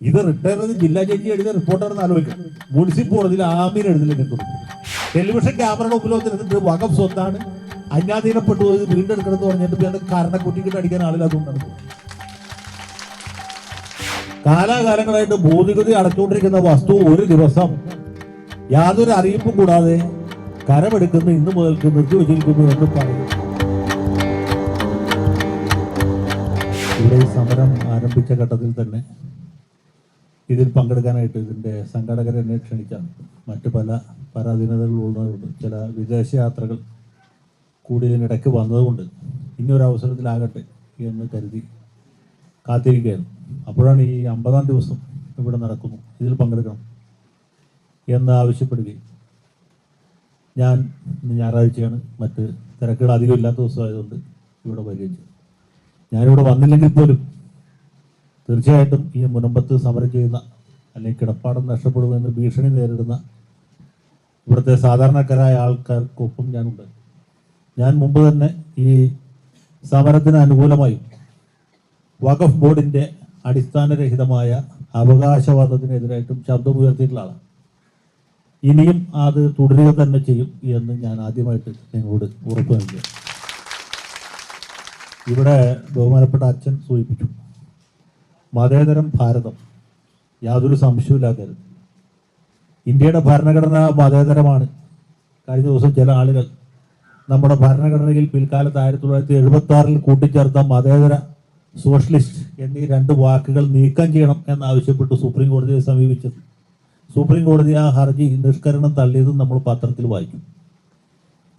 ഇത് റിട്ടയർ ചെയ്ത് ജില്ലാ ജഡ്ജി എഴുതിയ റിപ്പോർട്ടാണെന്ന് ആലോചിക്കും. മുനിസിപ്പൽ കോടതിയിൽ ആമീൻ എഴുതിലേക്ക് ടെലിവിഷൻ ക്യാമറയുടെ വന്നിരുന്നിട്ട് വകം സ്വത്താണ്. അന്യാധീനപ്പെട്ടു പോയത് വീണ്ടെടുക്കണമെന്ന് പറഞ്ഞിട്ട് പിന്നെ കാരണക്കുറ്റിക്കിട്ട് അടിക്കാൻ ആളില്ലാത്തതുകൊണ്ടാണ് കാലാകാലങ്ങളായിട്ട് ഭൂനികുതി അടച്ചുകൊണ്ടിരിക്കുന്ന വസ്തു ഒരു ദിവസം യാതൊരു അറിയിപ്പും കൂടാതെ കരമെടുക്കുന്ന ഇന്ന് മുതൽക്ക് നിർത്തിവെച്ചിരിക്കുന്നു എന്ന് പറയുന്നു ഇവിടെ സമരം ആരംഭിച്ച ഘട്ടത്തിൽ തന്നെ ഇതിൽ പങ്കെടുക്കാനായിട്ട് ഇതിന്റെ സംഘാടകരെ എന്നെ ക്ഷണിക്കാം. മറ്റു പല പരാധീനതകളുള്ളവരുണ്ട് ചില വിദേശ യാത്രകൾ കൂടി ഇതിനിടയ്ക്ക് വന്നതുകൊണ്ട് ഇനി ഒരു അവസരത്തിലാകട്ടെ എന്ന് കരുതി കാത്തിരിക്കുകയായിരുന്നു അപ്പോഴാണ് ഈ അമ്പതാം ദിവസം ഇവിടെ നടക്കുന്നു. ഇതിൽ പങ്കെടുക്കണം എന്ന് ആവശ്യപ്പെടുകയും ഞാൻ ഞായറാഴ്ചയാണ് മറ്റ് തിരക്കുകൾ അധികം ഇല്ലാത്ത ദിവസമായതുകൊണ്ട് ഇവിടെ ചെയ്തു. ഞാനിവിടെ വന്നില്ലെങ്കിൽ പോലും തീർച്ചയായിട്ടും ഈ മുനമ്പത്ത് സമരം ചെയ്യുന്ന അല്ലെങ്കിൽ കിടപ്പാടം നഷ്ടപ്പെടുമെന്ന് ഭീഷണി നേരിടുന്ന ഇവിടുത്തെ സാധാരണക്കാരായ ആൾക്കാർക്കൊപ്പം ഞാനുണ്ട്. ഞാൻ മുമ്പ് തന്നെ ഈ സമരത്തിന് അനുകൂലമായും വഖഫ് ബോർഡിന്റെ അടിസ്ഥാനരഹിതമായ അവകാശവാദത്തിനെതിരായിട്ടും ശബ്ദമുയർത്തിയിട്ടുള്ള ആളാണ്. ഇനിയും അത് തുടരുക തന്നെ ചെയ്യും എന്ന് ഞാൻ ആദ്യമായിട്ട് നിങ്ങളോട് ഉറപ്പ് നൽകി ഇവിടെ ബഹുമാനപ്പെട്ട അച്ഛൻ സൂചിപ്പിച്ചു. മതേതരം ഭാരതം യാതൊരു സംശയമില്ലാത്തത് ഇന്ത്യയുടെ ഭരണഘടന മതേതരമാണ്. കഴിഞ്ഞ ദിവസം ചില ആളുകൾ നമ്മുടെ ഭരണഘടനയിൽ പിൽക്കാലത്ത് ആയിരത്തി തൊള്ളായിരത്തി എഴുപത്തി ആറിൽ കൂട്ടിച്ചേർത്ത മതേതര സോഷ്യലിസ്റ്റ് എന്നീ രണ്ട് വാക്കുകൾ നീക്കം ചെയ്യണം എന്നാവശ്യപ്പെട്ട് സുപ്രീം കോടതിയെ സമീപിച്ചത്. സുപ്രീം കോടതി ആ ഹർജി നിഷ്കരണം തള്ളിയതും നമ്മൾ പത്രത്തിൽ വായിക്കും.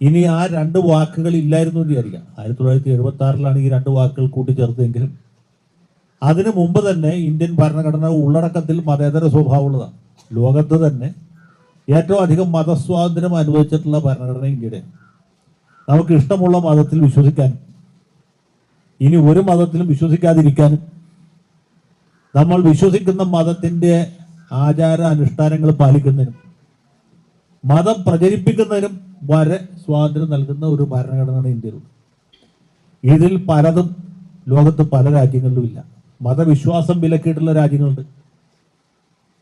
ഇനി ആ രണ്ട് വാക്കുകൾ ഇല്ലായിരുന്നു വിചാരിക്കാം. ആയിരത്തി തൊള്ളായിരത്തി എഴുപത്തി ആറിലാണ് ഈ രണ്ട് വാക്കുകൾ കൂട്ടിച്ചേർത്തതെങ്കിലും അതിനു മുമ്പ് തന്നെ ഇന്ത്യൻ ഭരണഘടന ഉള്ളടക്കത്തിൽ മതേതര സ്വഭാവമുള്ളതാണ് ലോകത്ത് തന്നെ ഏറ്റവും അധികം മതസ്വാതന്ത്ര്യം അനുഭവിച്ചിട്ടുള്ള ഭരണഘടന ഇന്ത്യയുടെ. നമുക്ക് ഇഷ്ടമുള്ള മതത്തിൽ വിശ്വസിക്കാനും ഇനി ഒരു മതത്തിലും വിശ്വസിക്കാതിരിക്കാനും നമ്മൾ വിശ്വസിക്കുന്ന മതത്തിന്റെ ആചാര അനുഷ്ഠാനങ്ങൾ പാലിക്കുന്നതിനും മതം പ്രചരിപ്പിക്കുന്നതിനും വരെ സ്വാതന്ത്ര്യം നൽകുന്ന ഒരു ഭരണഘടനയാണ് ഇന്ത്യയിലുള്ളത്. ഇതിൽ പലതും ലോകത്ത് പല രാജ്യങ്ങളിലും ഇല്ല. മതവിശ്വാസം വിലക്കിയിട്ടുള്ള രാജ്യങ്ങളുണ്ട്.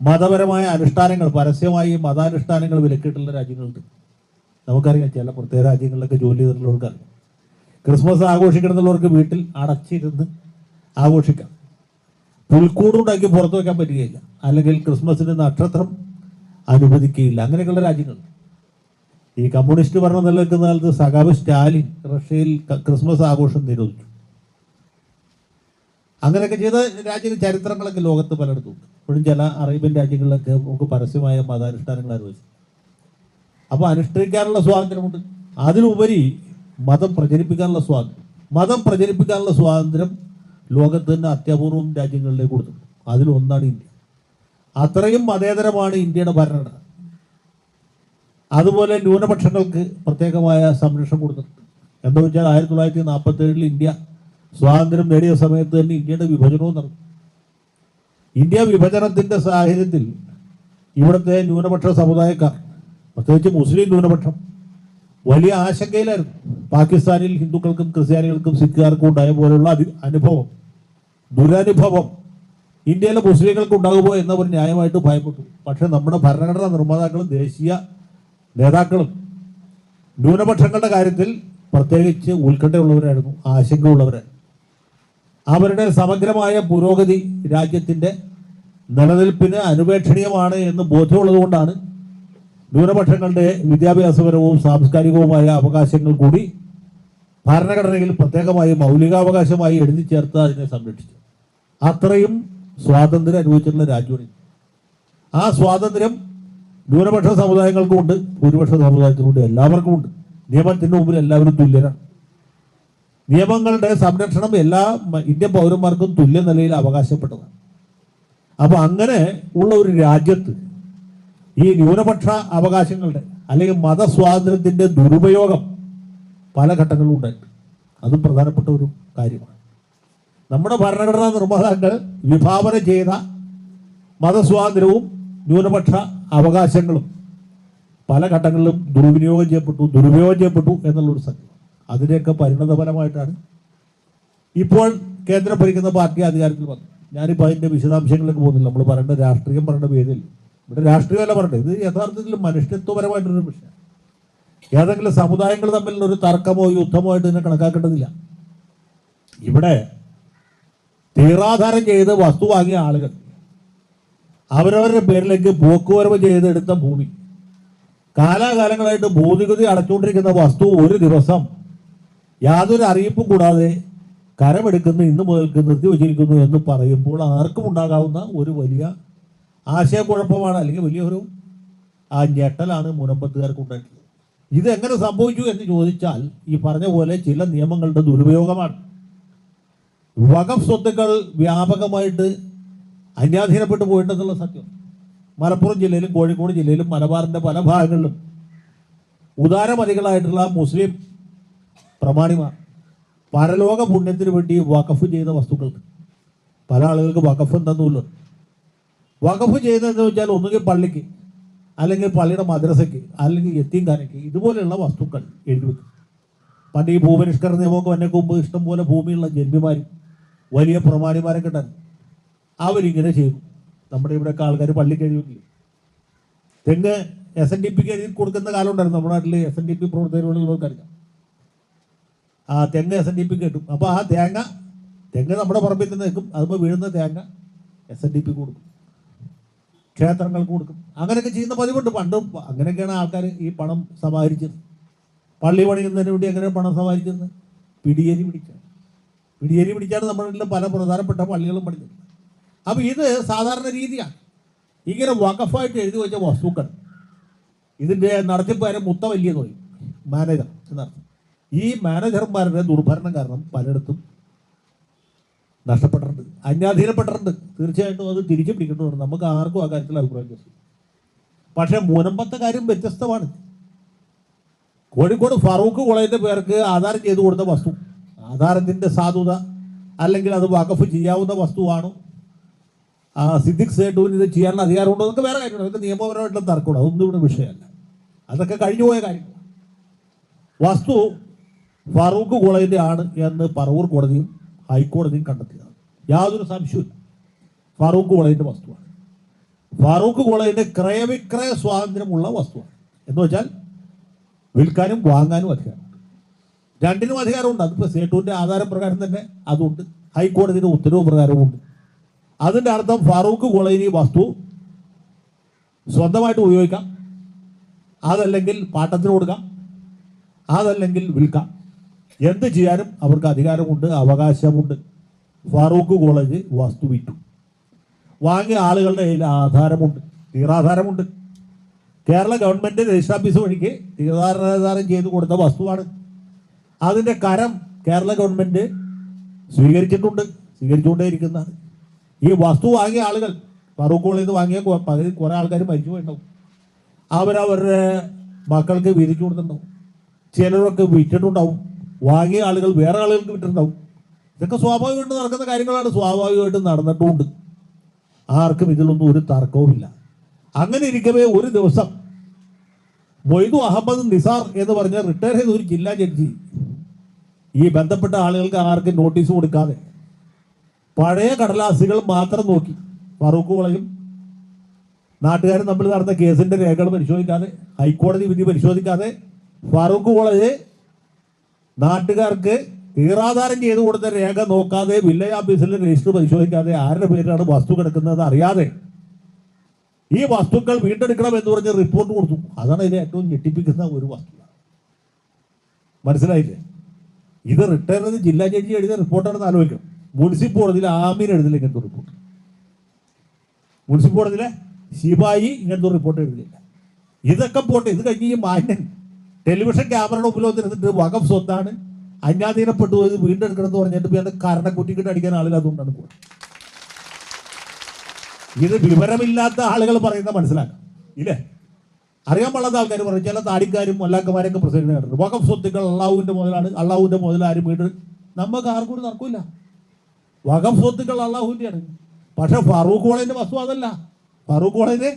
മതപരമായ അനുഷ്ഠാനങ്ങൾ പരസ്യമായി മതാനുഷ്ഠാനങ്ങൾ വിലക്കിയിട്ടുള്ള രാജ്യങ്ങളുണ്ട്. നമുക്കറിയാം ചില പ്രത്യേക രാജ്യങ്ങളിലൊക്കെ ജോലി ചെയ്തിട്ടുള്ളവർക്ക് അറിയാം ക്രിസ്മസ് ആഘോഷിക്കണമെന്നുള്ളവർക്ക് വീട്ടിൽ അടച്ചിരുന്ന് ആഘോഷിക്കാം. പുൽക്കൂടുണ്ടാക്കി പുറത്തു വയ്ക്കാൻ പറ്റുകയില്ല. അല്ലെങ്കിൽ ക്രിസ്മസിന് നക്ഷത്രം അനുവദിക്കുകയില്ല. അങ്ങനെയൊക്കെയുള്ള രാജ്യങ്ങൾ. ഈ കമ്മ്യൂണിസ്റ്റ് ഭരണം നിലനിൽക്കുന്ന കാലത്ത് സഖാവ് സ്റ്റാലിൻ റഷ്യയിൽ ക്രിസ്മസ് ആഘോഷം നിരോധിച്ചു. അങ്ങനെയൊക്കെ ചെയ്ത രാജ്യ ചരിത്രങ്ങളൊക്കെ ലോകത്ത് പലയിടത്തും ഇപ്പോഴും ചില അറേബ്യൻ രാജ്യങ്ങളിലൊക്കെ നമുക്ക് പരസ്യമായ മതാനുഷ്ഠാനങ്ങൾ അനുവദിച്ചു അപ്പോൾ അനുഷ്ഠിക്കാനുള്ള സ്വാതന്ത്ര്യമുണ്ട്. അതിലുപരി മതം പ്രചരിപ്പിക്കാനുള്ള സ്വാതന്ത്ര്യം. മതം പ്രചരിപ്പിക്കാനുള്ള സ്വാതന്ത്ര്യം ലോകത്ത് തന്നെ അത്യപൂർവം രാജ്യങ്ങളിലേക്ക് കൊടുത്തിട്ടുണ്ട്. അതിലൊന്നാണ് ഇന്ത്യ. അത്രയും മതേതരമാണ് ഇന്ത്യയുടെ ഭരണഘടന. അതുപോലെ ന്യൂനപക്ഷങ്ങൾക്ക് പ്രത്യേകമായ സംരക്ഷണം കൊടുത്തിട്ടുണ്ട്. എന്താ വെച്ചാൽ ആയിരത്തി തൊള്ളായിരത്തി നാൽപ്പത്തി ഏഴിൽ ഇന്ത്യ സ്വാതന്ത്ര്യം നേടിയ സമയത്ത് തന്നെ ഇന്ത്യയുടെ വിഭജനവും നടന്നു. ഇന്ത്യ വിഭജനത്തിന്റെ സാഹചര്യത്തിൽ ഇവിടുത്തെ ന്യൂനപക്ഷ സമുദായക്കാർ പ്രത്യേകിച്ച് മുസ്ലിം ന്യൂനപക്ഷം വലിയ ആശങ്കയിലായിരുന്നു. പാകിസ്ഥാനിൽ ഹിന്ദുക്കൾക്കും ക്രിസ്ത്യാനികൾക്കും സിഖുകാർക്കും ഉണ്ടായ പോലെയുള്ള അനുഭവം ദുരനുഭവം ഇന്ത്യയിലെ മുസ്ലിങ്ങൾക്ക് ഉണ്ടാകുമോ എന്നവർ ന്യായമായിട്ട് ഭയപ്പെട്ടു. പക്ഷെ നമ്മുടെ ഭരണഘടനാ നിർമ്മാതാക്കളും ദേശീയ നേതാക്കളും ന്യൂനപക്ഷങ്ങളുടെ കാര്യത്തിൽ പ്രത്യേകിച്ച് ഉത്കണ്ഠയുള്ളവരായിരുന്നു ആശങ്കയുള്ളവരായിരുന്നു. അവരുടെ സമഗ്രമായ പുരോഗതി രാജ്യത്തിന്റെ നിലനിൽപ്പിന് അനുപേക്ഷണീയമാണ് എന്ന് ബോധ്യമുള്ളതുകൊണ്ടാണ് ന്യൂനപക്ഷങ്ങളുടെ വിദ്യാഭ്യാസപരവും സാംസ്കാരികവുമായ അവകാശങ്ങൾ കൂടി ഭരണഘടനയിൽ പ്രത്യേകമായി മൗലികാവകാശമായി എഴുതി ചേർത്ത് അതിനെ സംരക്ഷിച്ചു. അത്രയും സ്വാതന്ത്ര്യം അനുഭവിച്ചിട്ടുള്ള രാജ്യമാണ്. ആ സ്വാതന്ത്ര്യം ന്യൂനപക്ഷ സമുദായങ്ങൾക്കും ഉണ്ട് ഭൂരിപക്ഷ സമുദായത്തിനുണ്ട് എല്ലാവർക്കും ഉണ്ട്. നിയമത്തിന്റെ മുമ്പിൽ എല്ലാവരും തുല്യരാണ്. നിയമങ്ങളുടെ സംരക്ഷണം എല്ലാ ഇന്ത്യൻ പൗരന്മാർക്കും തുല്യ നിലയിൽ അവകാശപ്പെട്ടതാണ്. അപ്പൊ അങ്ങനെ ഉള്ള ഒരു രാജ്യത്ത് ഈ ന്യൂനപക്ഷ അവകാശങ്ങളുടെ അല്ലെങ്കിൽ മതസ്വാതന്ത്ര്യത്തിന്റെ ദുരുപയോഗം പല ഘട്ടങ്ങളിലും ഉണ്ടായിട്ടുണ്ട്. അതും പ്രധാനപ്പെട്ട ഒരു കാര്യമാണ്. നമ്മുടെ ഭരണഘടനാ നിർമ്മാതാക്കൾ വിഭാവന ചെയ്ത മതസ്വാതന്ത്ര്യവും ന്യൂനപക്ഷ അവകാശങ്ങളും പല ഘട്ടങ്ങളിലും ദുർവിനിയോഗം ചെയ്യപ്പെട്ടു ദുരുപയോഗം ചെയ്യപ്പെട്ടു എന്നുള്ളൊരു സത്യം. അതിന്റെയൊക്കെ പരിണതപരമായിട്ടാണ് ഇപ്പോൾ കേന്ദ്രം ഭരിക്കുന്ന പാർട്ടി അധികാരത്തിൽ വന്നു. ഞാനിപ്പോൾ അതിന്റെ വിശദാംശങ്ങളിലേക്ക് പോകുന്നില്ല. നമ്മൾ പറയേണ്ട രാഷ്ട്രീയം പറയേണ്ട പേരിൽ ഇവിടെ രാഷ്ട്രീയമല്ല പറയേണ്ടത്. ഇത് യഥാർത്ഥത്തിൽ മനുഷ്യത്വപരമായിട്ടൊരു വിഷയം. ഏതെങ്കിലും സമുദായങ്ങൾ തമ്മിലുള്ള ഒരു തർക്കമോ യുദ്ധമോ ആയിട്ട് ഇതിനെ കണക്കാക്കേണ്ടതില്ല. ഇവിടെ തീറാധാരം ചെയ്ത് വസ്തു വാങ്ങിയ ആളുകൾ അവരവരുടെ പേരിലേക്ക് പോക്കുവരവ് ചെയ്തെടുത്ത ഭൂമി കാലാകാലങ്ങളായിട്ട് ഭൂനികുതി അടച്ചുകൊണ്ടിരിക്കുന്ന വസ്തു ഒരു ദിവസം യാതൊരു അറിയിപ്പും കൂടാതെ കരമെടുക്കുന്ന ഇന്ന് മുതൽക്ക് നിർത്തിവച്ചിരിക്കുന്നു എന്ന് പറയുമ്പോൾ ആർക്കും ഉണ്ടാകാവുന്ന ഒരു വലിയ ആശയക്കുഴപ്പമാണ് അല്ലെങ്കിൽ വലിയൊരു ആ ഞെട്ടലാണ് മുനമ്പത്തുകാർക്ക് ഉണ്ടായിട്ടുള്ളത്. ഇത് എങ്ങനെ സംഭവിച്ചു എന്ന് ചോദിച്ചാൽ ഈ പറഞ്ഞ പോലെ ചില നിയമങ്ങളുടെ ദുരുപയോഗമാണ്. വകഫ് സ്വത്തുക്കൾ വ്യാപകമായിട്ട് അന്യാധീനപ്പെട്ടു പോയിട്ടുണ്ടെന്നുള്ള സത്യം. മലപ്പുറം ജില്ലയിലും കോഴിക്കോട് ജില്ലയിലും മലബാറിന്റെ പല ഭാഗങ്ങളിലും ഉദാരമതികളായിട്ടുള്ള മുസ്ലിം പ്രമാണിമാർ പരലോക പുണ്യത്തിന് വേണ്ടി വഖഫ് ചെയ്ത വസ്തുക്കൾക്ക്. പല ആളുകൾക്ക് വഖഫ് എന്തെന്നുമില്ല വഖഫ് ചെയ്തതെന്ന് വെച്ചാൽ ഒന്നുകിൽ പള്ളിക്ക് അല്ലെങ്കിൽ പള്ളിയുടെ മദ്രസയ്ക്ക് അല്ലെങ്കിൽ എത്തിങ്കാനയ്ക്ക് ഇതുപോലെയുള്ള വസ്തുക്കൾ എഴുതി വെക്കും. പണ്ട് ഈ ഭൂപരിഷ്കരണ നിയമമൊക്കെ വന്നേക്ക് ഇഷ്ടംപോലെ ഭൂമിയുള്ള ജന്മിമാരും വലിയ പ്രമാണിമാരെ കിട്ടാൻ അവരിങ്ങനെ ചെയ്തു. നമ്മുടെ ഇവിടെയൊക്കെ ആൾക്കാർ പള്ളി കഴിയുമില്ലേ തെങ്ങ് എസ് എൻ ഡി പിക്ക് എഴുതി കൊടുക്കുന്ന കാലം ഉണ്ടായിരുന്നു. നമ്മുടെ നാട്ടിൽ എസ് എൻ ഡി പി പ്രവർത്തകരുള്ളവർക്കറിയാം ആ തെങ്ങ് എസ് എൻ ഡി പി കിട്ടും. അപ്പോൾ ആ തേങ്ങ തെങ്ങ് നമ്മുടെ പറമ്പിൽ നിന്ന് നിൽക്കും. അതുമ്പോൾ വീഴുന്ന തേങ്ങ എസ് എൻ ഡി പി കൊടുക്കും. ക്ഷേത്രങ്ങൾക്ക് കൊടുക്കും. അങ്ങനെയൊക്കെ ചെയ്യുന്ന പതിവുണ്ട്. പണ്ട് അങ്ങനെയൊക്കെയാണ് ആൾക്കാർ ഈ പണം സമാഹരിച്ചത്. പള്ളി പണിയുന്നതിന് വേണ്ടി എങ്ങനെ പണം സമാഹരിച്ചത്? പിടിയേരി പിടിക്കുക പിടിയേരി പിടിച്ചാണ് നമ്മുടെ പല പ്രധാനപ്പെട്ട പള്ളികളും പണിഞ്ഞത് അപ്പോൾ ഇത് സാധാരണ രീതിയാണ്. ഇങ്ങനെ വഖഫായിട്ട് എഴുതി വെച്ച വസ്തുക്കൾ. ഇതിന്റെ നടത്തിപ്പുകാരൻ മുത്ത വലിയ തോന്നി മാനേജർ എന്നർത്ഥം ഈ മാനേജർമാരുടെ ദുർഭരണം കാരണം പലയിടത്തും നഷ്ടപ്പെട്ടിട്ടുണ്ട്. അന്യാധീനപ്പെട്ടിട്ടുണ്ട്. തീർച്ചയായിട്ടും അത് തിരിച്ചു പിടിക്കേണ്ടതുണ്ട് നമുക്ക് ആർക്കും ആ കാര്യത്തിൽ അഭിപ്രായം വ്യത്യാസം പക്ഷേ മുനമ്പത്തെ കാര്യം വ്യത്യസ്തമാണ്. കോഴിക്കോട് ഫറൂഖ് കോളേജിന്റെ പേർക്ക് ആധാരം ചെയ്തു കൊടുത്ത വസ്തു ആധാരത്തിന്റെ സാധുത അല്ലെങ്കിൽ അത് വാക്കഫ് ചെയ്യാവുന്ന വസ്തുവാണോ. ആ സിദ്ദിഖ് സേട്ടുവിന് ഇത് ചെയ്യാനുള്ള അധികാരമുണ്ടോ? അതൊക്കെ വേറെ കാര്യമാണ്. അതൊക്കെ നിയമപരമായിട്ടുള്ള തർക്കമുണ്ട് അതൊന്നും ഇവിടെ വിഷയമല്ല. അതൊക്കെ കഴിഞ്ഞുപോയ കാര്യങ്ങൾ വസ്തു ഫറൂഖ് കോളേജിന്റെ ആണ് എന്ന് പറവൂർ കോടതിയും ഹൈക്കോടതിയും കണ്ടെത്തിയതാണ്. യാതൊരു സംശയവും ഫറൂഖ് കോളേജിന്റെ വസ്തുവാണ്. ഫറൂഖ് കോളേജിന്റെ ക്രയവിക്രയ സ്വാതന്ത്ര്യമുള്ള വസ്തുവാണ്. എന്ന് വെച്ചാൽ വിൽക്കാനും വാങ്ങാനും അധികാരമുണ്ട് രണ്ടിനും അധികാരമുണ്ട്. അതിപ്പോൾ സേട്ടുവിന്റെ ആധാരപ്രകാരം തന്നെ അതുണ്ട്. ഹൈക്കോടതിയുടെ ഉത്തരവ് പ്രകാരമുണ്ട് അതിന്റെ അർത്ഥം ഫറൂഖ് കോളേജിന് ഈ വസ്തു സ്വന്തമായിട്ട് ഉപയോഗിക്കാം. അതല്ലെങ്കിൽ പാട്ടത്തിന് കൊടുക്കാം. അതല്ലെങ്കിൽ വിൽക്കാം. എന്ത് ചെയ്യാനും അവർക്ക് അധികാരമുണ്ട് അവകാശമുണ്ട്. ഫാറൂഖ് കോളേജ് വസ്തു വിറ്റു. വാങ്ങിയ ആളുകളുടെ കയ്യിൽ ആധാരമുണ്ട് തീരാധാരമുണ്ട്. കേരള ഗവൺമെന്റ് രജിസ്റ്റർ ഓഫീസ് വഴിക്ക് തീരാധാരം ചെയ്ത് കൊടുത്ത വസ്തുവാണ്. അതിന്റെ കരം കേരള ഗവൺമെന്റ് സ്വീകരിച്ചിട്ടുണ്ട് സ്വീകരിച്ചുകൊണ്ടേയിരിക്കുന്നതാണ് ഈ വസ്തു വാങ്ങിയ ആളുകൾ ഫറൂഖ് കോളേജിൽ നിന്ന് വാങ്ങിയ പകുതി കുറെ ആൾക്കാർ മരിച്ചു പോയിട്ടുണ്ടാവും. അവരവരുടെ മക്കൾക്ക് വീതിച്ചു കൊടുത്തിട്ടുണ്ടാവും. ചിലരൊക്കെ വിറ്റിട്ടുണ്ടാവും. വാങ്ങിയ ആളുകൾ വേറെ ആളുകൾക്ക് വിട്ടിട്ടുണ്ടാവും. ഇതൊക്കെ സ്വാഭാവികമായിട്ട് നടക്കുന്ന കാര്യങ്ങളാണ്. സ്വാഭാവികമായിട്ട് നടന്നിട്ടുമുണ്ട് ആർക്കും ഇതിലൊന്നും ഒരു തർക്കവുമില്ല. അങ്ങനെ ഇരിക്കവേ ഒരു ദിവസം മൊയ്തു അഹമ്മദ് നിസാർ എന്ന് പറഞ്ഞ റിട്ടയർ ചെയ്ത ഒരു ജില്ലാ ജഡ്ജി ഈ ബന്ധപ്പെട്ട ആളുകൾക്ക് ആർക്കും നോട്ടീസ് കൊടുക്കാതെ പഴയ കടലാസുകൾ മാത്രം നോക്കി. ഫറൂഖ് കോളേജും നാട്ടുകാരും തമ്മിൽ നടന്ന കേസിന്റെ രേഖകൾ പരിശോധിക്കാതെ ഹൈക്കോടതി വിധി പരിശോധിക്കാതെ ഫറൂഖ് കോളേജ് നാട്ടുകാർക്ക് തീറാധാരം ചെയ്തു കൊടുത്ത രേഖ നോക്കാതെ വില്ലേജ് ഓഫീസിൽ രജിസ്റ്റർ പരിശോധിക്കാതെ ആരുടെ പേരിലാണ് വസ്തു കിടക്കുന്നത് അറിയാതെ ഈ വസ്തുക്കൾ വീണ്ടെടുക്കണം എന്ന് പറഞ്ഞ് റിപ്പോർട്ട് കൊടുത്തു. അതാണ് ഇതിനെ ഏറ്റവും ഞെട്ടിപ്പിക്കുന്ന ഒരു വസ്തു. മനസ്സിലായില്ലേ? ഇത് റിട്ടയർ ചെയ്ത് ജില്ലാ ജഡ്ജി എഴുതിയ റിപ്പോർട്ടാണെന്ന് ആലോചിക്കണം. മുനിസിപ്പ് കോടതിയിൽ ആമീൻ എഴുതില്ല ഇങ്ങനത്തെ റിപ്പോർട്ട് മുനിസിപ്പ് കോടതിയിലെ ശിവായി ഇങ്ങനത്തെ റിപ്പോർട്ട് എഴുതില്ല. ഇതൊക്കെ പോട്ടെ ഇത് കഴിഞ്ഞ് ഈ മാന്യൻ ടെലിവിഷൻ ക്യാമറയുടെ മുമ്പിൽ വന്നിരുന്നിട്ട് വകം സ്വത്താണ്. അന്യാധീനപ്പെട്ടു പോയത് വീണ്ടെടുക്കണമെന്ന് പറഞ്ഞിട്ട് പിന്നെ കരണ കുറ്റിക്കിട്ട് അടിക്കാൻ ആളുകൾ അതുകൊണ്ടാണ് പോകുന്നത് ഇത് വിവരമില്ലാത്ത ആളുകൾ പറയുന്ന മനസ്സിലാക്കാം. ഇല്ലേ? അറിയാൻ പാടാത്ത ആൾക്കാർ പറയും ചില താടിക്കാരും മൊല്ലാക്കന്മാരൊക്കെ പ്രസിഡന്റ് കണ്ടിട്ടുണ്ട് വകം സ്വത്തുക്കൾ അള്ളാഹുവിന്റെ മുതലാണ് അള്ളാഹുവിന്റെ മുതൽ ആരും വീട് നമുക്ക് ആർക്കും ഒരു തർക്കമില്ല വകം സ്വത്തുക്കൾ അള്ളാഹുവിന്റെയാണ്. പക്ഷെ ഫറൂഖ് കോളേജിന്റെ വസ്തു അതല്ല. ഫറൂഖ് കോളേജ്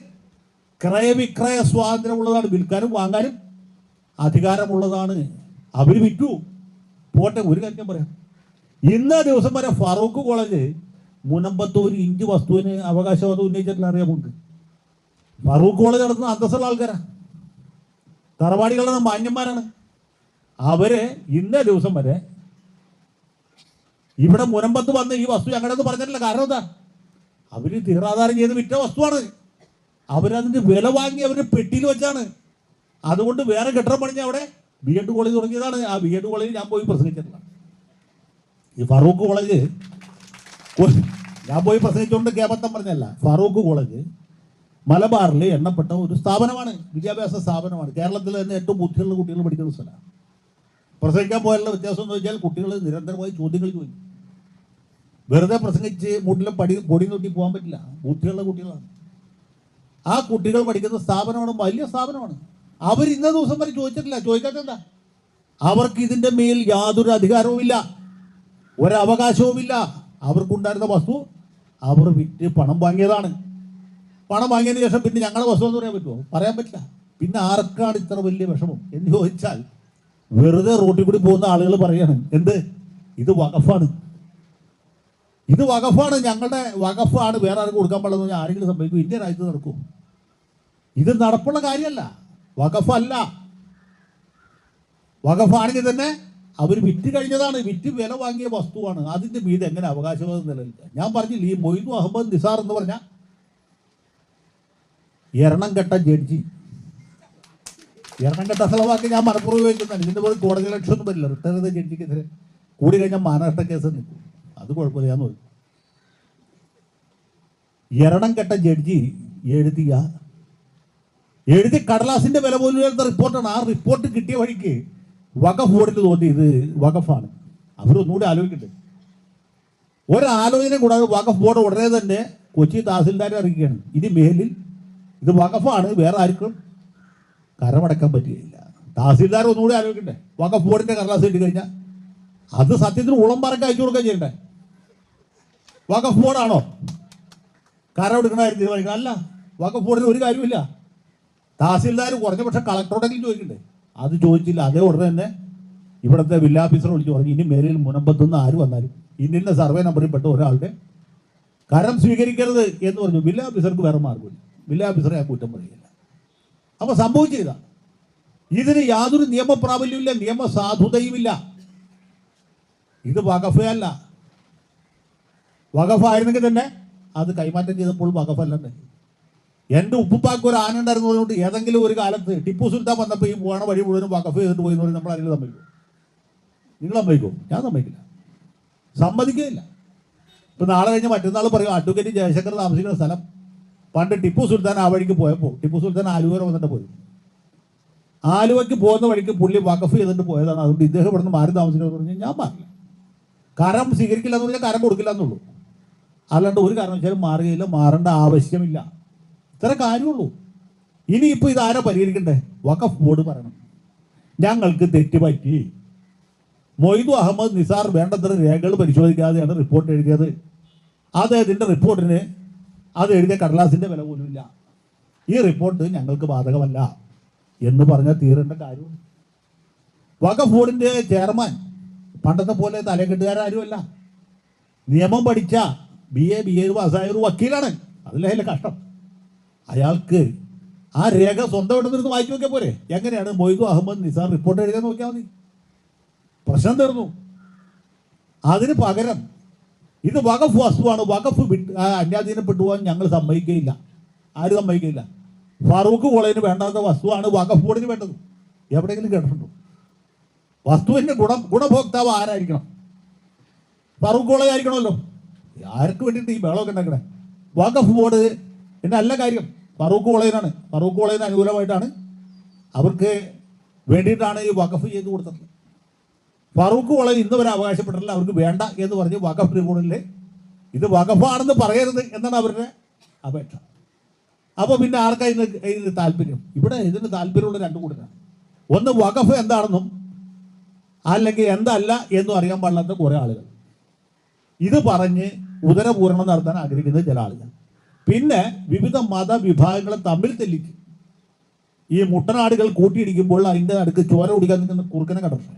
ക്രയവിക്രയ സ്വാതന്ത്ര്യമുള്ളതാണ്. വിൽക്കാനും വാങ്ങാനും അധികാരമുള്ളതാണ്. അവർ വിറ്റു. പോട്ടെ ഒരു കാര്യം പറയാം. ഇന്ന ദിവസം വരെ ഫറൂഖ് കോളേജ് മുനമ്പത്ത് ഒരു ഇഞ്ച് വസ്തുവിന് അവകാശവാദം ഉന്നയിച്ചിട്ടില്ല അറിയാം നമുക്ക് ഫറൂഖ് കോളേജ് നടത്തുന്ന അന്തസ്സുള്ള ആൾക്കാരാ. തറവാടികളുടെ മാന്യന്മാരാണ്. അവരെ ഇന്ന ദിവസം വരെ ഇവിടെ മുനമ്പത്ത് വന്ന് ഈ വസ്തു ഞങ്ങളുടെ പറഞ്ഞിട്ടില്ല. കാരണം എന്താ? അവർ തീറാധാരം ചെയ്ത് വിറ്റ വസ്തുവാണ്. അവരതിന്റെ വില വാങ്ങി അവർ പെട്ടിയിൽ വെച്ചാണ്. അതുകൊണ്ട് വേറെ കെട്ടിടം പണിഞ്ഞ അവിടെ ബി എഡ് കോളേജ് തുടങ്ങിയതാണ്. ആ ബി എഡ് കോളേജ് ഞാൻ പോയി പ്രസംഗിച്ചിട്ടില്ല. ഈ ഫറൂഖ് കോളേജ് ഞാൻ പോയി പ്രസംഗിച്ചുകൊണ്ട് കേബത്തം പറഞ്ഞല്ല. ഫറൂഖ് കോളേജ് മലബാറിൽ എണ്ണപ്പെട്ട ഒരു സ്ഥാപനമാണ്. വിദ്യാഭ്യാസ സ്ഥാപനമാണ്. കേരളത്തിൽ തന്നെ ഏറ്റവും ബുദ്ധിയുള്ള കുട്ടികൾ പഠിക്കുന്ന സ്ഥലമാണ്. പ്രസംഗിക്കാൻ പോയാലുള്ള വ്യത്യാസം എന്ന് വെച്ചാൽ കുട്ടികൾ നിരന്തരമായി ചോദ്യങ്ങൾ ചോദിക്കും വെറുതെ പ്രസംഗിച്ച് മുട്ടിലും പടി പൊടി നോക്കി പോകാൻ പറ്റില്ല. ബുദ്ധിയുള്ള കുട്ടികളാണ്. ആ കുട്ടികൾ പഠിക്കുന്ന സ്ഥാപനമാണ് വലിയ സ്ഥാപനമാണ്. അവർ ഇന്ന ദിവസം വരെ ചോദിച്ചിട്ടില്ല. ചോദിക്കാത്തെന്താ? അവർക്ക് ഇതിന്റെ മേൽ യാതൊരു അധികാരവുമില്ല. ഒരവകാശവുമില്ല. അവർക്കുണ്ടായിരുന്ന വസ്തു അവർ വിറ്റ് പണം വാങ്ങിയതാണ്. പണം വാങ്ങിയതിന് ശേഷം പിന്നെ ഞങ്ങളുടെ വസ്തു എന്ന് പറയാൻ പറ്റുമോ? പറയാൻ പറ്റില്ല. പിന്നെ ആർക്കാണ് ഇത്ര വലിയ വിഷമം? എന്ന് ചോദിച്ചാൽ വെറുതെ റോട്ടിൽ കൂടി പോകുന്ന ആളുകൾ പറയാണ് എന്ത്? ഇത് വകഫാണ് ഇത് വകഫാണ് ഞങ്ങളുടെ വകഫാണ് വേറെ ആർക്കും കൊടുക്കാൻ പാടില്ലെന്ന് ആരെങ്കിലും സംഭവിക്കും. ഇന്ത്യ രാജ്യത്ത് നടക്കും. ഇത് നടപ്പുള്ള കാര്യമല്ല. വകഫല്ല വകഫാണെങ്കിൽ തന്നെ അവർ വിറ്റ് കഴിഞ്ഞതാണ്. വിറ്റ് വില വാങ്ങിയ വസ്തുവാണ്. അതിന്റെ മീത് എങ്ങനെ അവകാശവാദം നിലനിൽക്കുക? ഞാൻ പറഞ്ഞില്ല ഈ മൊയ്തു അഹമ്മദ് നിസാർ എന്ന് പറഞ്ഞ എറണംകെട്ട ജഡ്ജി. എറണംകെട്ട സ്ഥലമാക്കി ഞാൻ മനഃപൂർവം ഉപയോഗിക്കുന്നതാണ് ഇതിന്റെ പോലെ കോടതി ലക്ഷ്യമൊന്നും വരില്ല. റിട്ടയർ ജഡ്ജിക്കെതിരെ കൂടി കഴിഞ്ഞാൽ മാനനഷ്ട കേസ് നിൽക്കും. അത് കുഴപ്പമില്ല ഞാൻ നോക്കും. എറണംകെട്ട ജഡ്ജി എഴുതിയ എഴുതി കടലാസിന്റെ വില പോലും റിപ്പോർട്ടാണ്. ആ റിപ്പോർട്ട് കിട്ടിയ വഴിക്ക് വഖഫ് ബോർഡിന് തോന്നി ഇത് വഖഫാണ്. അവരൊന്നുകൂടി ആലോചിക്കട്ടെ. ഒരാലോചന കൂടാതെ വഖഫ് ബോർഡ് ഉടനെ തന്നെ കൊച്ചി തഹസിൽദാരെ അറിയിക്കുകയാണ്. ഇനി മേലിൽ ഇത് വഖഫാണ് വേറെ ആർക്കും കരമടക്കാൻ പറ്റുകയില്ല. തഹസിൽദാർ ഒന്നുകൂടി ആലോചിക്കട്ടെ. വഖഫ് ബോർഡിന്റെ കടലാസ് കിട്ടി കഴിഞ്ഞാൽ അത് സത്യത്തിന് ഉളം പറക്കാൻ അയച്ചു കൊടുക്കാൻ ചെയ്യണ്ടേ? വഖഫ് ബോർഡാണോ? കരം എടുക്കണ കാര്യം തീരുമാനിക്കണം. അല്ല വഖഫ് ബോർഡിന് ഒരു കാര്യമില്ല തഹസിൽദാർ കുറഞ്ഞ പക്ഷെ കളക്ടറോടെങ്കിലും ചോദിക്കണ്ടേ? അത് ചോദിച്ചില്ല. അതേ ഉടനെ തന്നെ ഇവിടുത്തെ വില്ലാഫീസർ വിളിച്ച് പറഞ്ഞു ഇനി മേലിൽ മുനമ്പത്തുനിന്ന് ആര് വന്നാലും ഇന്നിന്ന സർവേ നമ്പറിൽ പെട്ട ഒരാളുടെ കരം സ്വീകരിക്കരുത് എന്ന് പറഞ്ഞു. വില്ലാഫീസർക്ക് വേറെ മാർഗമില്ല. വില്ലാഫീസറെ ആ കുറ്റം പറയില്ല അപ്പൊ സംഭവിച്ചതാ ഇതിന് യാതൊരു നിയമപ്രാബല്യമില്ല നിയമസാധുതയുമില്ല. ഇത് വകഫയല്ല വകഫായിരുന്നെങ്കിൽ തന്നെ അത് കൈമാറ്റം ചെയ്തപ്പോൾ വകഫല്ലെന്ന് എന്റെ ഉപ്പുപ്പാക്ക് ഒരു ആന ഉണ്ടായിരുന്നു പറഞ്ഞുകൊണ്ട് ഏതെങ്കിലും ഒരു കാലത്ത് ടിപ്പു സുൽത്താൻ വന്നപ്പോൾ ഈ പോണ വഴി മുഴുവനും വകഫ് ചെയ്തിട്ട് പോയി എന്ന് പറഞ്ഞ് നമ്മൾ അതിൽ സമ്മതിക്കും നിങ്ങൾ സമ്മതിക്കും ഞാൻ സമ്മതിക്കില്ല. സമ്മതിക്കുകയില്ല. ഇപ്പൊ നാളെ കഴിഞ്ഞ് മറ്റന്നാൾ പറയും അഡ്വക്കേറ്റ് ജയശങ്കർ താമസിക്കുന്ന സ്ഥലം. പണ്ട് ടിപ്പു സുൽത്താൻ ആ വഴിക്ക് പോയപ്പോൾ ടിപ്പു സുൽത്താൻ ആലുവ വന്നിട്ട് പോയി. ആലുവയ്ക്ക് പോകുന്ന വഴിക്ക് പുള്ളി വഖഫ് ചെയ്തിട്ട് പോയതാണ്. അതുകൊണ്ട് ഇദ്ദേഹം ഇവിടുന്ന് മാറി താമസിക്കുന്നത് പറഞ്ഞാൽ ഞാൻ മാറില്ല. കരം സ്വീകരിക്കില്ല എന്ന് പറഞ്ഞാൽ കരം കൊടുക്കില്ല എന്നുള്ളൂ. അല്ലാണ്ട് ഒരു കാരണം കാരണവശാലും മാറുകയില്ല മാറേണ്ട ആവശ്യമില്ല. ഇത്ര കാര്യമുള്ളൂ. ഇനിയിപ്പോൾ ഇതാരാ പരിഹരിക്കണ്ടേ? വഖഫ് ബോർഡ് പറയണം. ഞങ്ങൾക്ക് തെറ്റ് പറ്റി. മൊയ്തു അഹമ്മദ് നിസാർ വേണ്ടത്ര രേഖകൾ പരിശോധിക്കാതെയാണ് റിപ്പോർട്ട് എഴുതിയത്. അദ്ദേഹത്തിന്റെ റിപ്പോർട്ടിന് അത് എഴുതിയ കടലാസിന്റെ വില പോലുമില്ല ഈ റിപ്പോർട്ട് ഞങ്ങൾക്ക് ബാധകമല്ല എന്ന് പറഞ്ഞാൽ തീരേണ്ട കാര്യമുണ്ട്. വഖഫ് ബോർഡിന്റെ ചെയർമാൻ പണ്ടത്തെ പോലെ തലകെട്ടുകാരാരുമല്ല നിയമം പഠിച്ച ബി എ ബി എ പാസ്സായ ഒരു വക്കീലാണ്. അതിലെ കഷ്ടം. അയാൾക്ക് ആ രേഖ സ്വന്തം ഇടന്നിരുന്ന് വായിച്ചു നോക്കിയാൽ പോരെ? എങ്ങനെയാണ് മൊയ്തു അഹമ്മദ് നിസാർ റിപ്പോർട്ട് എഴുതാൻ നോക്കിയാൽ മതി? പ്രശ്നം തീർന്നു. അതിന് പകരം ഇത് വകഫ് വസ്തുവാണ്. വകഫ് വിട്ട് അന്യാധീനപ്പെട്ടു പോകാൻ ഞങ്ങൾ സമ്മതിക്കുകയില്ല. ആരും സമ്മതിക്കുകയില്ല? ഫറൂഖ് കോളേജിന് വേണ്ടാത്ത വസ്തുവാണ് വകഫ് ബോർഡിന് വേണ്ടത്. എവിടെയെങ്കിലും കേട്ടിട്ടുണ്ടോ? വസ്തുവിന്റെ ഗുണം ഗുണഭോക്താവ് ആരായിരിക്കണം? ഫറൂഖ് കോളേജ് ആയിരിക്കണമല്ലോ. ആർക്ക് വേണ്ടിയിട്ട് ഈ ബഹളമൊക്കെ ഉണ്ടാക്കണേ? വകഫ് ബോർഡ് എന്റെ നല്ല കാര്യം. ഫറൂഖ് കോളേജിനാണ് ഫറൂഖ് കോളേജിന് അനുകൂലമായിട്ടാണ് അവർക്ക് വേണ്ടിയിട്ടാണ് ഈ വഖഫ് ചെയ്ത് കൊടുത്തത്. ഫറൂഖ് കോളേജ് ഇന്ന് വരെ അവകാശപ്പെട്ടിട്ടില്ല. അവർക്ക് വേണ്ട എന്ന് പറഞ്ഞ് വഖഫ് ട്രിബ്യൂണലിൽ ഇത് വഖഫാണെന്ന് പറയരുത് എന്നാണ് അവരുടെ അപേക്ഷ. അപ്പോൾ പിന്നെ ആർക്കാ ഇതിന് ഇതിന് താല്പര്യം? ഇവിടെ ഇതിന് താല്പര്യമുള്ള രണ്ടു കൂട്ടരാണ്. ഒന്ന് വഖഫ് എന്താണെന്നും അല്ലെങ്കിൽ എന്തല്ല എന്നും അറിയാൻ പാടില്ലാത്ത കുറേ ആളുകൾ. ഇത് പറഞ്ഞ് ഉദരപൂരണം നടത്താൻ ആഗ്രഹിക്കുന്നത് ചില ആളുകൾ. പിന്നെ വിവിധ മതവിഭാഗങ്ങളെ തമ്മിൽ തെല്ലിക്കും ഈ മുട്ടനാടുകൾ കൂട്ടിയിടിക്കുമ്പോൾ അതിന്റെ അടുക്ക് ചോര കുടിക്കാൻ നിൽക്കുന്ന കുറുക്കനെ കടന്നു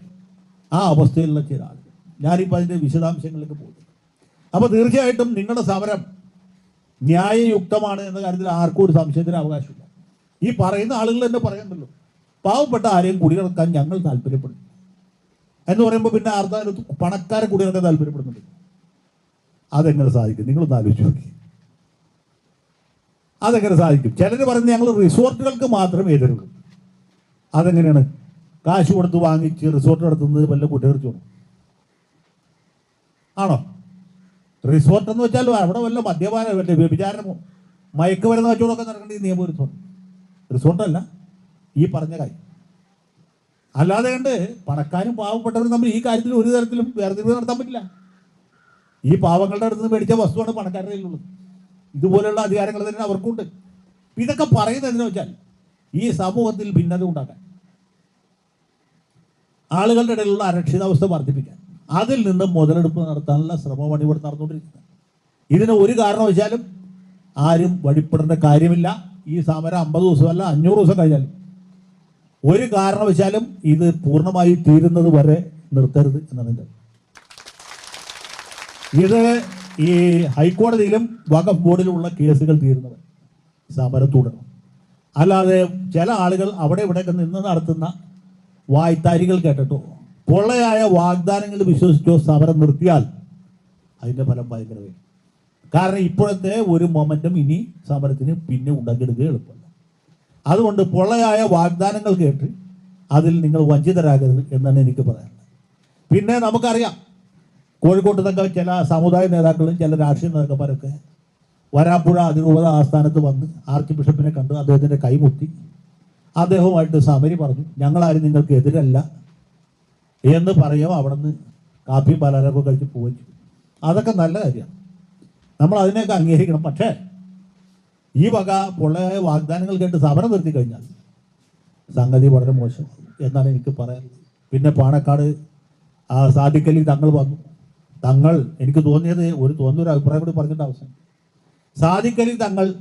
ആ അവസ്ഥയിലുള്ള ചില ആളുകൾ ഞാനിപ്പോൾ അതിന്റെ വിശദാംശങ്ങളിലേക്ക് പോകുന്നു. അപ്പോൾ തീർച്ചയായിട്ടും നിങ്ങളുടെ സമരം ന്യായയുക്തമാണ് എന്ന കാര്യത്തിൽ ആർക്കും ഒരു സംശയത്തിന് അവകാശമില്ല. ഈ പറയുന്ന ആളുകൾ തന്നെ പറയുന്നുള്ളൂ പാവപ്പെട്ട ആരെയും കുടിയിറക്കാൻ ഞങ്ങൾ താല്പര്യപ്പെടുന്നു. എന്ന് പറയുമ്പോൾ പിന്നെ അർദ്ധ പണക്കാരെ കുടിയിറക്കാൻ താല്പര്യപ്പെടുന്നുണ്ട്. അതെങ്ങനെ സാധിക്കും? നിങ്ങളൊന്ന് ആലോചിച്ച് നോക്കി. അതെങ്ങനെ സാധിക്കും? ചിലർ പറഞ്ഞ് ഞങ്ങൾ റിസോർട്ടുകൾക്ക് മാത്രം എതിരുള്ളൂ. അതെങ്ങനെയാണ്? കാശ് കൊടുത്ത് വാങ്ങിച്ച് റിസോർട്ട് നടത്തുന്നത് വല്ല കുറ്റകൃത്യം ആണോ? റിസോർട്ട് എന്ന് വെച്ചാൽ അവിടെ വല്ല മദ്യപാന വല്ല വ്യഭിചാരമോ മയക്കുമരുന്ന് വെച്ചോടൊക്കെ നടക്കേണ്ട ഈ റിസോർട്ട്. റിസോർട്ടല്ല ഈ പറഞ്ഞ കാര്യം. അല്ലാതെ കണ്ട് പണക്കാരും പാവപ്പെട്ടവരും തമ്മിൽ ഈ കാര്യത്തിൽ ഒരു തരത്തിലും വേർതിരിവ് നടത്താൻ പറ്റില്ല. ഈ പാവങ്ങളുടെ അടുത്ത് നിന്ന് മേടിച്ച വസ്തുവാണ് പണക്കാരുടെ കയ്യിലുള്ളത്. ഇതുപോലെയുള്ള അധികാരങ്ങൾ തന്നെ അവർക്കുണ്ട്. ഇതൊക്കെ പറയുന്നത് എന്തിനാ വെച്ചാൽ ഈ സമൂഹത്തിൽ ഭിന്നത ഉണ്ടാക്കാൻ. ആളുകളുടെ ഇടയിലുള്ള അരക്ഷിതാവസ്ഥ വർദ്ധിപ്പിക്കാൻ. അതിൽ നിന്ന് മുതലെടുപ്പ് നടത്താനുള്ള ശ്രമമാണ് ഇവിടെ നടന്നുകൊണ്ടിരിക്കുന്നത്. ഇതിന് ഒരു കാരണവശാലും ആരും വഴിപ്പെടേണ്ട കാര്യമില്ല. ഈ സമരം അമ്പത് ദിവസമല്ല അഞ്ഞൂറ് ദിവസം കഴിഞ്ഞാലും. ഒരു കാരണം കാരണവശാലും ഇത് പൂർണമായി തീരുന്നത് വരെ നിർത്തരുത് എന്നാണ് എന്റെ ഇത് ഈ ഹൈക്കോടതിയിലും വഖഫ് ബോർഡിലുമുള്ള കേസുകൾ തീരുന്നവർ സമരം തുടരണം അല്ലാതെ ചില ആളുകൾ അവിടെ ഇവിടെയൊക്കെ നിന്ന് നടത്തുന്ന വായ്ത്താരികൾ കേട്ടിട്ടോ? പൊള്ളയായ വാഗ്ദാനങ്ങൾ വിശ്വസിച്ചോ സമരം നിർത്തിയാൽ അതിന്റെ ഫലം ഭയങ്കരമായി കാരണം ഇപ്പോഴത്തെ ഒരു മൊമെന്റും ഇനി സമരത്തിന് പിന്നെ ഉണ്ടാക്കിയെടുക്കുക എളുപ്പമല്ല. അതുകൊണ്ട് പൊള്ളയായ വാഗ്ദാനങ്ങൾ കേട്ട് അതിൽ നിങ്ങൾ വഞ്ചിതരാകരുത് എന്നാണ് എനിക്ക് പറയാനുള്ളത്. പിന്നെ നമുക്കറിയാം കോഴിക്കോട്ട് നിന്നൊക്കെ ചില സമുദായ നേതാക്കളും ചില രാഷ്ട്രീയ നേതാക്കന്മാരൊക്കെ വരാപ്പുഴ അതിരൂപത ആസ്ഥാനത്ത് വന്ന് ആർക്കി ബിഷപ്പിനെ കണ്ട് അദ്ദേഹത്തിന്റെ കൈമുത്തി അദ്ദേഹവുമായിട്ട് സമരി പറഞ്ഞു ഞങ്ങളാരും നിങ്ങൾക്ക് എതിരല്ല എന്ന് പറയും അവിടെ നിന്ന് കാപ്പിയും പലഹാരമൊക്കെ കഴിച്ച് ചെയ്തു. അതൊക്കെ നല്ല കാര്യമാണ്. നമ്മൾ അതിനെയൊക്കെ അംഗീകരിക്കണം. പക്ഷേ ഈ വക പൊള്ളയായ വാഗ്ദാനങ്ങൾ കേട്ട് സമരം നിർത്തി കഴിഞ്ഞാൽ സംഗതി വളരെ മോശമാണ് എന്നാണ് എനിക്ക് പറയാനുള്ളത്. പിന്നെ പാണക്കാട് സാധിക്കലിൽ തങ്ങൾ വന്നു. തങ്ങൾ എനിക്ക് തോന്നിയത് ഒരു തോന്നിയൊരു അഭിപ്രായം കൂടി പറഞ്ഞിട്ട് അവസാനം. സാധിക്കലിൽ തങ്ങൾ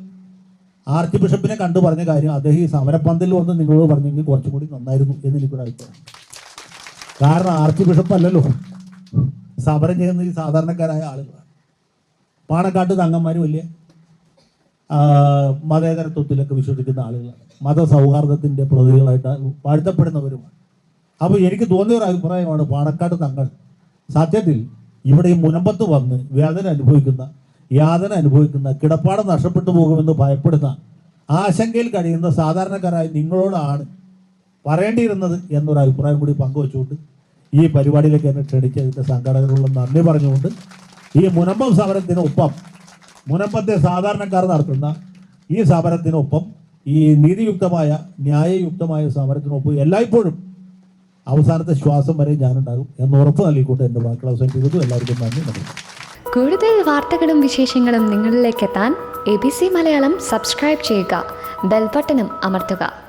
ആർച്ച് ബിഷപ്പിനെ കണ്ടു പറഞ്ഞ കാര്യം അദ്ദേഹം ഈ സമരപ്പന്തലിൽ വന്ന് നിങ്ങളോട് പറഞ്ഞെങ്കിൽ കുറച്ചും കൂടി നന്നായിരുന്നു എന്ന് എനിക്കൊരു അഭിപ്രായം. കാരണം ആർച്ച് ബിഷപ്പ് അല്ലല്ലോ. സമരം ചെയ്യുന്ന ഈ സാധാരണക്കാരായ ആളുകളാണ്. പാണക്കാട്ട് തങ്ങന്മാർ വലിയ മതേതരത്വത്തിലൊക്കെ വിശ്വസിക്കുന്ന ആളുകളാണ്. മതസൗഹാർദ്ദത്തിന്റെ പ്രതികളായിട്ട് വാഴ്ത്തപ്പെടുന്നവരുമാണ്. അപ്പോൾ എനിക്ക് തോന്നിയ ഒരു അഭിപ്രായമാണ് പാണക്കാട് തങ്ങൾ. സത്യത്തിൽ ഇവിടെ ഈ മുനമ്പത്ത് വന്ന് വേദന അനുഭവിക്കുന്ന യാതന അനുഭവിക്കുന്ന കിടപ്പാടം നഷ്ടപ്പെട്ടു പോകുമെന്ന് ഭയപ്പെടുന്ന ആശങ്കയിൽ കഴിയുന്ന സാധാരണക്കാരായ നിങ്ങളോടാണ് പറയേണ്ടിയിരുന്നത് എന്നൊരു അഭിപ്രായം കൂടി പങ്കുവച്ചുകൊണ്ട് ഈ പരിപാടിയിലേക്ക് എന്നെ ക്ഷണിച്ചതിന്റെ സംഘടനകളുള്ള നന്ദി പറഞ്ഞുകൊണ്ട് ഈ മുനമ്പം സമരത്തിനൊപ്പം മുനമ്പത്തെ സാധാരണക്കാർ നടത്തുന്ന ഈ സമരത്തിനൊപ്പം ഈ നീതിയുക്തമായ ന്യായയുക്തമായ സമരത്തിനൊപ്പം എല്ലായ്പ്പോഴും അവസാനത്തെ ശ്വാസം വരെ ഞാനുണ്ടാകും എന്ന് ഉറപ്പ് നൽകിക്കൊണ്ട് എന്റെ വാക്കുകൾ അവസാനിപ്പിക്കുന്നു. എല്ലാവർക്കും നന്ദി നമസ്കാരം. കൂടുതൽ വാർത്തകളും വിശേഷങ്ങളും നിങ്ങളിലേക്ക് എത്താൻ A B C Malayalam subscribe ചെയ്യുക ബെൽബട്ടനും അമർത്തുക.